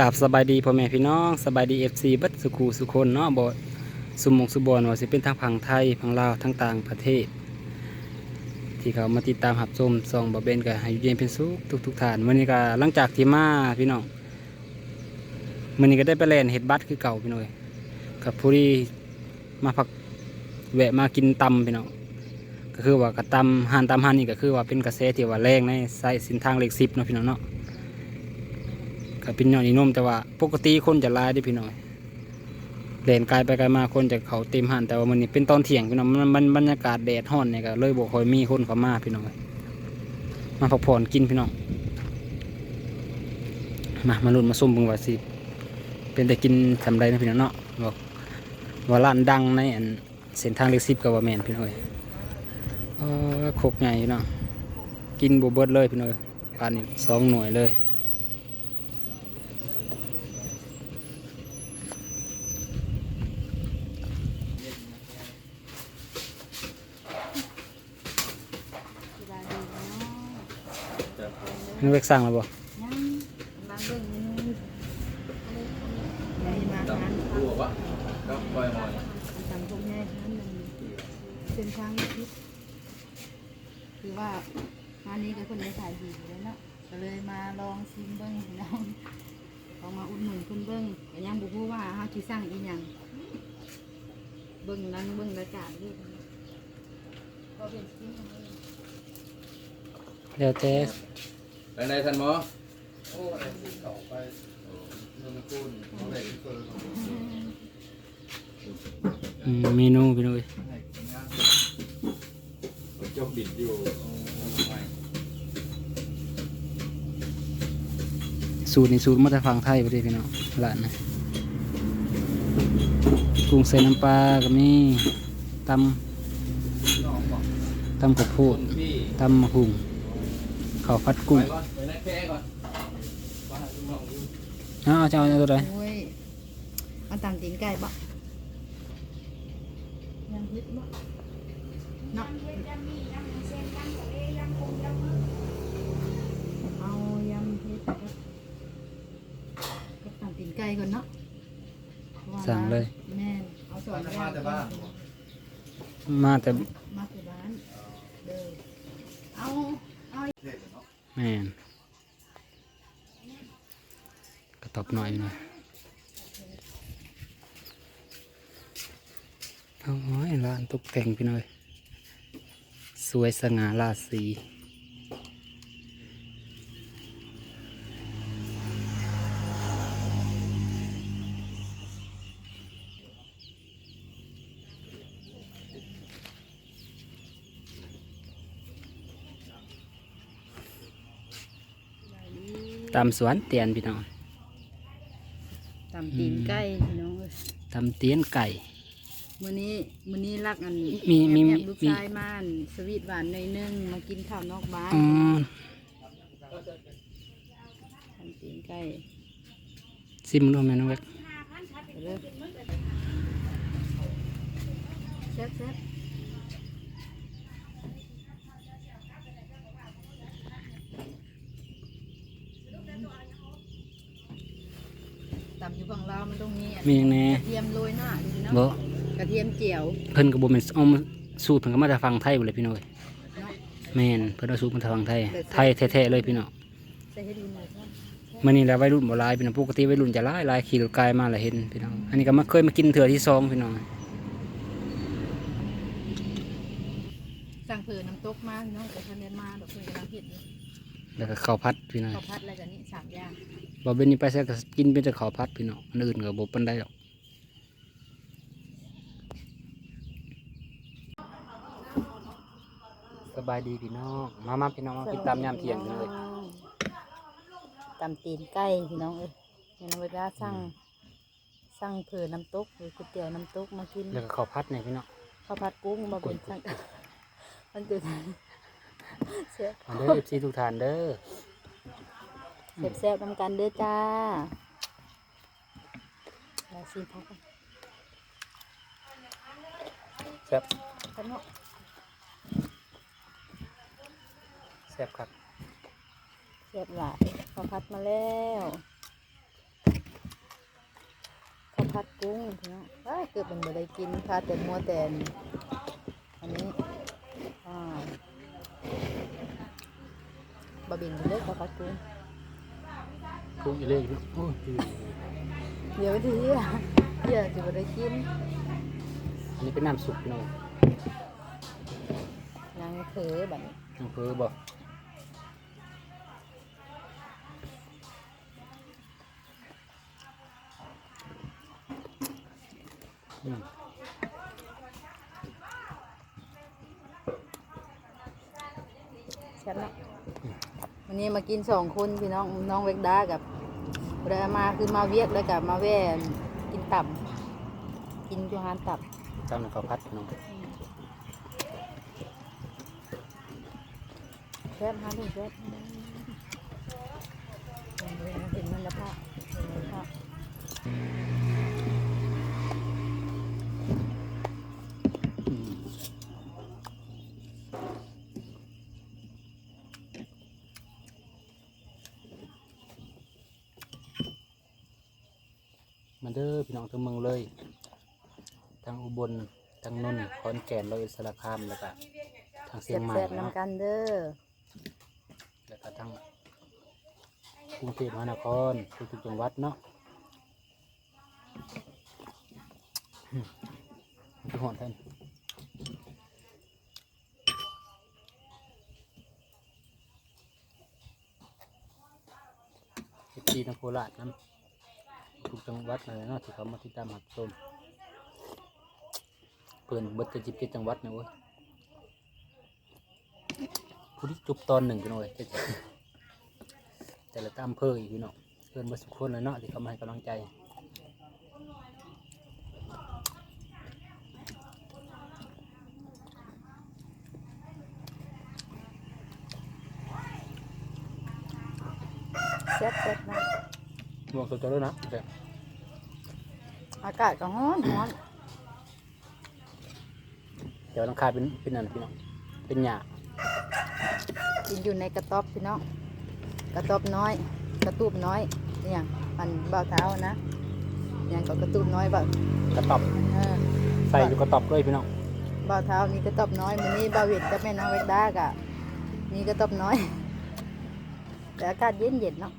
กราบสบายดีพ่อแม่พี่น้องสบายดีเอฟซีบัดสุขูสุคนเนาะบ่สุมกสุบอนว่าสิเป็นทางพังไทยพังลาวทั้งต่างประเทศ ที่เขามาติดตามหับชมซองบ่เบนกับให้อยู่เย็นเป็นสุขทุกทุกๆท่านมื้อนี้ก็หลังจากที่มาพี่น้องมื้อนี้ก็ได้ไปแล่นเฮ็ดบัตคือเก่าพี่น้องเอ้ยกับผู้ที่มาพักแวะมากินตำพี่น้องก็คือว่ากระตำห่านตำห่านนี่ก็คือว่าเป็นกระแสที่ว่าแรงในสายสินทางเลข10เนาะพี่น้องเนาะ ก็เป็นยอดนิยมแต่ว่าปกติคนจะลายด้พี่น้อยเดินไกลไปไกลมาคนจะเขาเต็มหันแต่ว่ามันนี่เป็นตอนเที่ยงพี่น้องมันมันบรรยากาศแดดร้อนเนี่ยก็เลยบอกคอยมีคนเขามาพี่น้องมาพักผ่อนกินพี่น้องมามาลุ้นมาส้มบิ่งว่าสิเป็นแต่กินสำไรนะพี่น้องเนาะบอกว่าร้านดังในอันเส้นทางเล็กซิบกับว่าแมนพี่น้อยเออโคกใหญ่พี่น้องกินบวเบิดเลยพี่น้อยปานนี้สองหน่วยเลย สบายดีเนาะ นึกเวกสร้างแล้วบ่ยังบางเรื่องมันใหญ่มาทานหัววะก็ปล่อยมอยตำพวกแม่นั้นมันเส้นทางทิศคือว่างานนี้ก็คนได้ถ่ายดีแล้วเนาะก็เลยมาลองชิมเบิ้งพี่น้องลองมาอุดหนุนคุณเบิ้งก็ยังบุกว่าเฮาสิสร้างอีหยังเบิ้งนั้นเบิ้งรายการด้วยก็เป็นสิ่งของมันเดี๋ยวแต่ ไปไหนท่านหมออืมเมนูพี่น้อยจบบิดอยู่สูตรนี่สูตรมาจากฝั่งไทยประเทศพี่น้องร้านนะกุ้งใส่น้ำปลาก็มีตำตำข้าวโพดพี่ตำมะฮุง ข้าวผัดกุ้งไปก่อนไปไหนแค่ก่อนเอาเอาจะเอาตัวใดโอ้ยมันตำตีนไก่บ่ยังพิษบ่เนาะเอายำพิษกับกับตำตีนไก่ก่อนเนาะว่าสั่งเลยแม่นเอาสอนแรกมาแต่บ้านมาแต่มาแต่บ้านเด้อเอาเอา แม่นกระตอบหน่อยหน่อยเอาไว้ร้านตกแต่งพี่น้อย สวยสง่าราศี ตามสวนเตียนพี่น้องตำตีนไก่พี่น้องเอ้ยตำเตียนไก่ มื้อนี้มื้อนี้รักอันมีมีแอบๆลูกมี ชายม่านสวีทหวานหน่อยหนึงมากินข้าวนอกบ้านอ๋อทำตีนไก่ซิมดูแม่น้องเล็กไปเลยแซ่บแซ่บตำอยู่ฝั่งลาว มันต้องมีอันมีอย่างแน่กระเทียมโรยหน้าดีเนาะบ่กระเทียมเจียวเพิ่นก็บ่แม่นเอามาสูตรเพิ่นก็มาจากฝั่งไทยหมดเลยพี่น้อยเนาะแม่นเพิ่นเอาสูตรมาจากฝั่งไทย ไทยแท้ๆเลยพี่น้องใส่ให้ดีหน่อยครับมื้อนี้แหล้ววัยรุ่นบ่หลายพี่น้องปกติวัยรุ่นจะหลายหลายขี่รถไกลมาแล้วเห็นพี่น้องอันนี้ก็มาเคยมากินเถื่อที่ซองพี่น้อง สั่งเผื่อน้ำตกมาพี่น้องแต่ทันเดินมาดอกเพื่อนกำลังเห็ดอยู่แล้วก็ข้าวผัดพี่น้อง ข้าวผัดอะไรกันนี่สามอย่าง บ่เป็นนี่ไปใส่ก็กินเป็นแต่ข้าวผัดพี่น้องอันอื่นก็บ่ปานใดหรอกสบายดีพี่น้อง มามาพี่น้องมากินตามยามเที่ยงพี่น้องเอ้ยตำตีนไก่พี่น้องเอ้ยเห็นเวลาสั่งสั่งเผื่อน้ำตกหรือก๋วยเตี๋ยวน้ำตกมากินแล้วก็ข้าวผัดเนี่ยพี่น้อง ข้าวผัดกุ้งมาเป็นสั่งมันจะเสียมาเด้อ FC ทุกท่านเด้อ แซ่บๆนำกันเด้อจ้าแล้วซีพักกันแซ่บข้างนอกแซ่บครับแซ่บหลายข้าวผัดมาแล้วผัดกุ้งพี่น้องเอ้ยเกิดเป็นบ่ได้กินพาแต่มัวแต่อันนี้อ่าบะบินเล็กข้าวผัดกุ้ง กุ้งอีเล่อยู่โอ้ยเดี๋ยวทีอะเดี๋ยวจะบ่ได้กิน อันนี้เป็นน้ำซุปพี่น้องยังเผลอบัดนี้น้ำเพือบ่อืมแซ่บเนาะวันนี้มากินสองคนพี่น้องน้องเวกดากับ เรือมาคือมาเวียดแล้วกับมาแว่กินตับ กินจูฮานตับจำในข้าวผัดพี่น้องแซ่บฮะนี่แซ่บเห็นมันละพะเห็นมันละพะ อืมมา เด้อพี่น้องทั้งเมืองเลย ทั้งอุบลทั้งนนท์ขอนแก่นร้อยเอ็ดสารคามแล้วก็ทางเชียงใหม่แซ่บๆเนาะนำกันเด้อแล้วก็ทั้งกรุงเทพมหานครทุกๆจังหวัดเนาะอืมมันคือหอนแทนเอฟซีทางโคราชนั้น ทุกจังหวัดเลยเนาะที่เขามาติดตามหับชมเพื่อนเบิดจะจิบเจ็ดจังหวัดนะเว้ยผู้ที่จบตอนหนึ่งกันเลยจะแต่ละตามอำเภออีกพี่น้องเพื่อนมาสุกคนเลยเนาะที่เขามาให้กำลังใจแซ่บแซ่บมากมองสดๆเลยนะแต่ อากาศก็ร้อนร้อนเดี๋ยวหลังคาเป็นเป็นนั่นพี่น้องเป็นหญ้ากินอยู่ในกระต๊อบพี่น้องกระต๊อบน้อย กระตูบน้อยอหย่างอันเบาเท้านะอหย่างก็กระตูบน้อยเบากระตอบเออใส่อยู่กระตอบเลยพี่น้องเบาเท้ามีกระต๊อบน้อยมื้อนี้เบาเวทกับแม่น้องเวกดากะมีกระต๊อบน้อย แต่อากาศเย็นเย็นๆเนาะ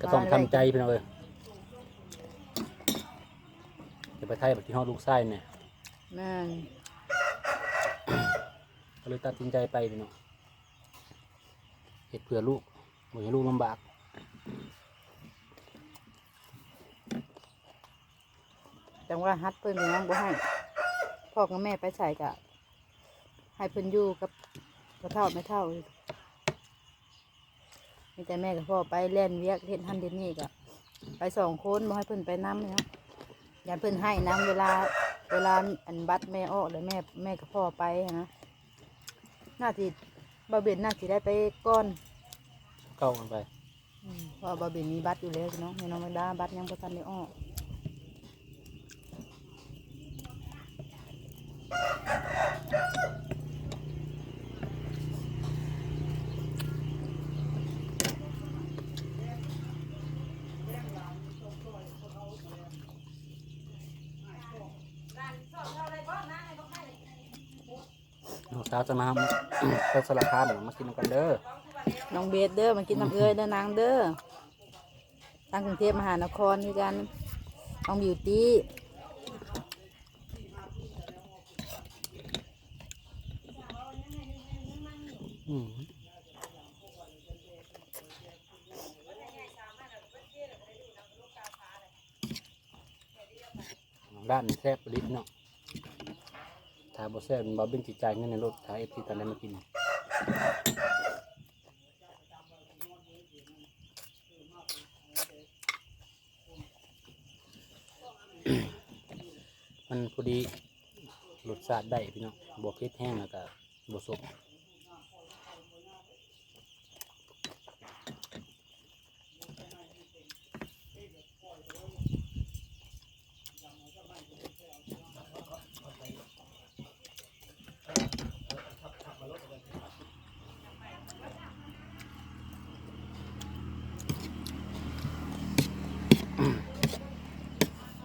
ก็ต้องทำใจพี่น้องเลยจะ ไปไทยแบบที่ห้องลูกไส้เนี่ยแม่นก็เลยตัดสินใจไปพี่น้องเหตุเพื่อลูกไม่ให้ลูกลำบากจังว่าฮัดเพิ่นพี่น้องบ่ให้พ่อกับแม่ไปใส่กะให้เพิ่นอยู่กับกระเท่าไม่เท่ามีแต่แม่กับพ่อไปเล่นเวียกเฮ็ดหันเด็ดนี่กะไปสองคนบ่ให้เพิ่นไปน้ำเนาะอ ย่าเพิ่นให้น้ำเวลา เวลาอันบัตรแม่ออกเลยแม่แม่กับพ่อไปหั้นนะน่าสิบาเบนน่าสิได้ไปก้อนเข้ากันไปอืมเพราะบาเบนมีบัตรอยู่แล้วพี่น้องแม่น้องไม่ได้บัตรยังบ่ทันได้ออกาวจะมาไปสลับคามมากินกันเด้อน้องเบสเด้อมากินน้ำเอ้ยเด้อนางเด้อทางกรุงเทพมหานครด้วยกันน้องบิวตี้อืมด้านแซ่บ ลิบเนาะถ้าบ่บบ่เป็นจิตใจายเงินในรถถ้ายเอฟซีตอนนั้นมากินมันพอดีรสชาติได้พี่น้องบวกเผ็ดแห้งแล้วก็บวสม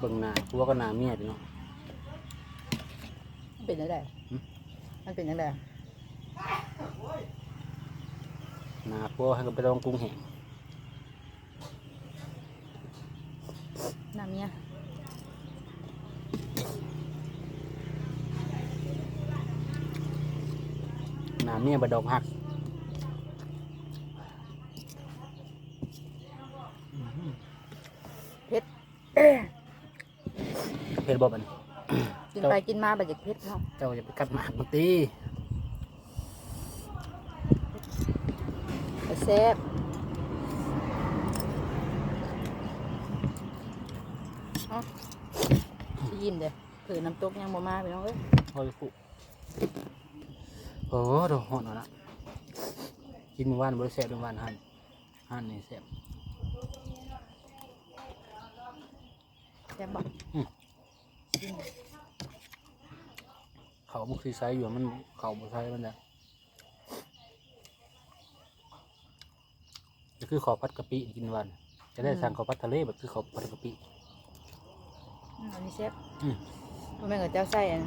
บิ่งหน้าผัวก็หน้าเมียพี่น้อง มันเป็นยังไงหืมมันเป็นยังไงหน้าผัวให้ก็ไปลองกรุงแห้งน้ำเมียหน้าเมียบ่ดอกหัก เผ็ดเผ็ดบ่บัดนกินไปกินมาแบบจะเผ็ดเนาะเจ้าจะไปกัดหมากมันตีแต่แซ่บเอ้าได้ยินเด้อถือน้ำตกยังบ่มาไปน้องเอ้ยโอ้ยคุโอ้โดหอนเอาละกินเมื่อวานบ่ได้แซ่บเมื่อวานหันหันนี่แซ่บแซ่บบอกอืมชิม เขาบุกซีไซส์อยู่มันเขาบุกไซส์มันเนี่ยจะคือขอพัดกะปิกินวัน จะได้สั่งขอพัดทะเลแบบคือขอพัดกะปิอืมอันนี้แซ่บอืมบ่แม่นกับเจ้าไส้อัน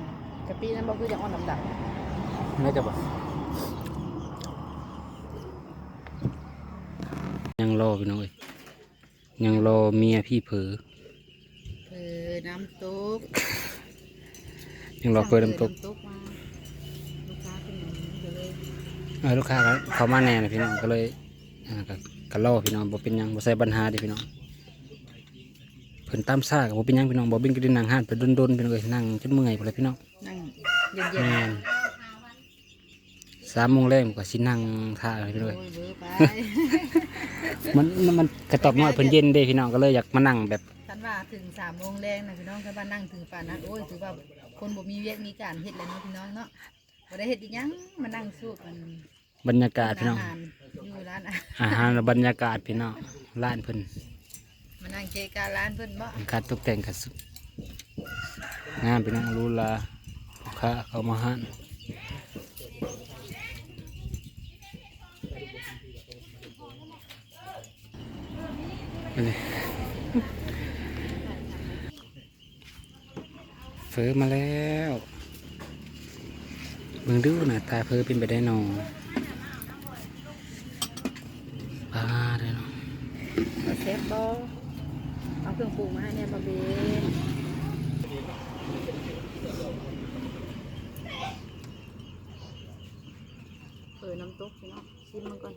กะปินั้นบ่คือจังอ่อนดำน่าจะบ่ยังรอพี่น้องเอ้ยยังรอเมียพี่เผลอ ๆเออน้ำตกยังรอเปิดน้ำตกน้ำตกมาลูกค้าเป็นอย่างนี้ก็เลยเออลูกค้าก็เขามาแน่เลยพี่น้องก็เลยอ่าก็ก็รอพี่น้องบ่เป็นหยังบ่ใส่ปัญหาเดิพี่น้องเพิ่นตามซ่าก็บ่เป็นหยังพี่น้องบ่บินก็ได้นั่งห้านไปดนๆพี่น้องเอ้ยนั่งจนเมื่อยพุ่นเลยพี่น้องนั่งเย็นแม่นสามโมงแรกก็สินั่งท่าเลยๆพี่น้องโอ้เอ้ย ยเบ้อไป มันมันมันกระตอบน้อยเพิ่นเย็นเด้พี่น้องก็เลยอยากมานั่งแบบ ท่านว่าถึงสามโมงแรงนะพี่น้องถ้าว่านั่งถึงป่านนั้นโอ้ยถือว่าคนบ่มีเวียกมีการเฮ็ดแล้วเนาะพี่น้องเนาะบ่ได้เฮ็ดอีหยังมานั่งสูบมันบรรยากาศพี่น้อง อาหารอยู่ร้านอาหารอาหารและบรรยากาศพี่น้องร้านเพิ่นมานั่งเจการ้านเพิ่นบ่การตกแต่งก็สุดงามพี่น้องรู้ลาลูกค้าเข้ามาห้านไปเลยเฟอมาแล้วมึงดูหน้าตาเฟอเป็นไปได้หนอปลาได้เนาะเอาเซฟบ่เอาเครื่องปรุงมาให้เนี่ยบ่เบนเปิดน้ำตกพี่น้องชิมมันก่อน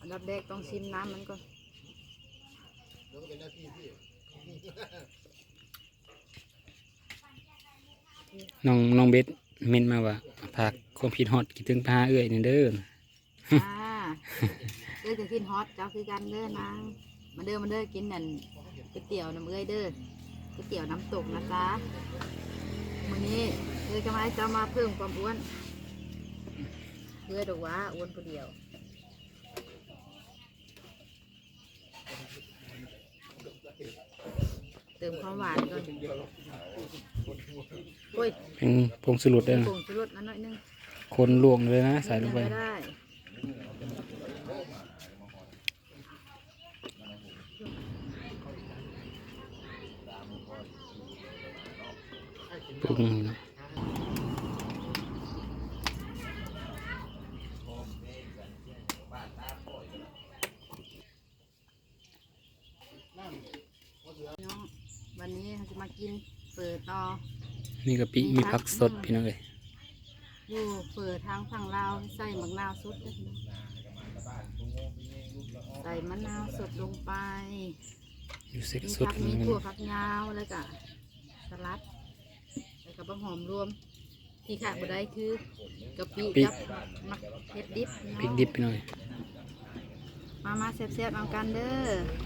อันดับแรกต้องชิมน้ำมันก่อน น้องน้องเบสเม้นมาว่าพากความคิดฮอตคิดถึงพาเอื้อยนี่เด้ออ่าเอ้ยจะกินฮอตเจ้าคือกันเด้อนางมาเด้อมาเด้อกินนั่นก๋วยเตี๋ยวน้ำเอ้ยเด้อก๋วยเตี๋ยวน้ำตกนะจ๊ะมื้อนี้เอ้ยจะมาจ้ามาเพิ่มความอ้วนเอ้ยดอกว่าอ้วนผู้เดียว ติมความหวานก่อนโอ้ยเป็นพงสรุดได้อผนะงชูรสมาหน่อยนึงคนลวงเลยนะ ใส่ลงไปนิดนึก็ได้ปรุงเนาะ วันนี้เราจะมากินเปิดต่อมีกะปิมีผักสดพี่น้องเอ้ยอยู่เปิดทางฝั่งลาวใส่มะนาวสดด้วยนะใส่มะนาวสดลงไปอยู่เซ็กมีสดผักนี่มีมันถั่วฝักยาวแล้วก็สลัดแล้วก็บะหอมรวม ที่ขาดบ่ได้คือกะปิกับมักเผ็ดดิบพริกดิบพี่น้องเอ้ยมามาแซ่บๆเอากันเด้อแต่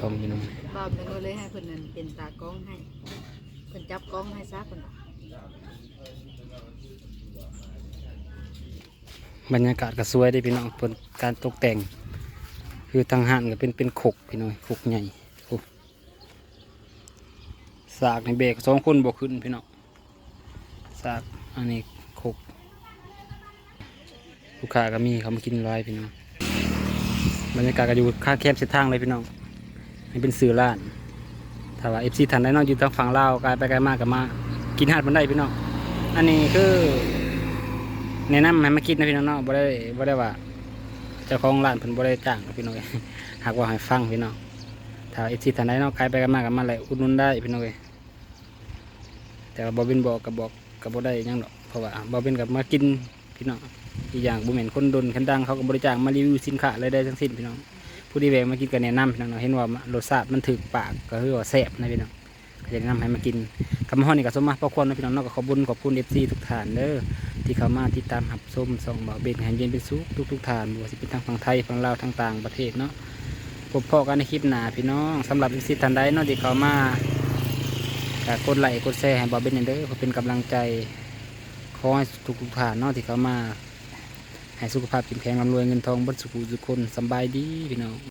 กล้องพี่น้องบอมเป็นเลยให้เพิ่นนั่นเป็นตากล้องให้เพิ่นจับกล้องให้ซะเพิ่นบรรยากาศก็สวยเด้พี่น้องเพิ่นการตกแต่ง คือทางห้านก็เป็นเป็นขกพี่น้องขกใหญ่โอ้สากในเบรกสองคนบ่ขึ้นพี่น้องสากอันนี้ขกลูกค้าก็มีเขามากินหลายพี่น้องบรรยากาศก็อยู่ข้างแคบเส้นทางเลยพี่น้อง ให้เป็นสื่อร้าน ถ้าว่า FC ท่านใดเนาะอยู่ทางฝั่งลาวไกลไปไกลมากก็มา กินหาดมันได้พี่น้อง อันนี้คือแนะนำให้มากินนะพี่น้องเนาะบ่ได้บ่ได้ว่าเจ้าของร้านเพิ่นบ่ได้จ้างนะพี่น้องหากว่าให้ฟังพี่น้อง ถ้า FC ท่านใดเนาะไกลไปไกลมากก็มาเลยอุดหนุนได้พี่น้องเอ้ยแต่ว่าบ่เป็นบอกก็บบอกก็บ่ได้ยังดอก เพราะว่าบ่เป็นกับมากินพี่น้องอีกอย่างบ่แม่นคนดนคนดังเขาก็บริจาคมารีวิวสินค้าอะไรได้ทั้งสิ้นพี่น้อง ผู้ที่แวะมากินก็แนะนำพี่น้องเห็นว่ารสชาติมันถึกปากก็คือว่าแซ่บนะพี่น้องก็จะแนะนำให้มากินคำฮ้อนนี่ก็สมมาพอควรนะพี่น้องเนากขอบุญขอบคุณ FC ทุกท่านเด้อที่เข้ามาติดตามรับชมส่องบ่าวเบนให้เย็นเป็นสุขทุกทุกๆท่านบ่ว่าสิเป็นทางฝั่งไทยฝั่งลาวทางต่างประเทศเนาะพบพ่อกันในคลิปหน้าพี่น้องสำหรับ FC ท่านใดเนาะที่เข้ามากดไลค์กดแชร์ให้บ่าวเบนเด้อเพื่อเป็นกำลังใจขอให้ทุกทุกๆท่านเนาะที่เข้ามา ให้สุขภาพเข้มแข็งร่ำรวยเงินทองเบนสุขุสุขคนสบายดีพี่น้อง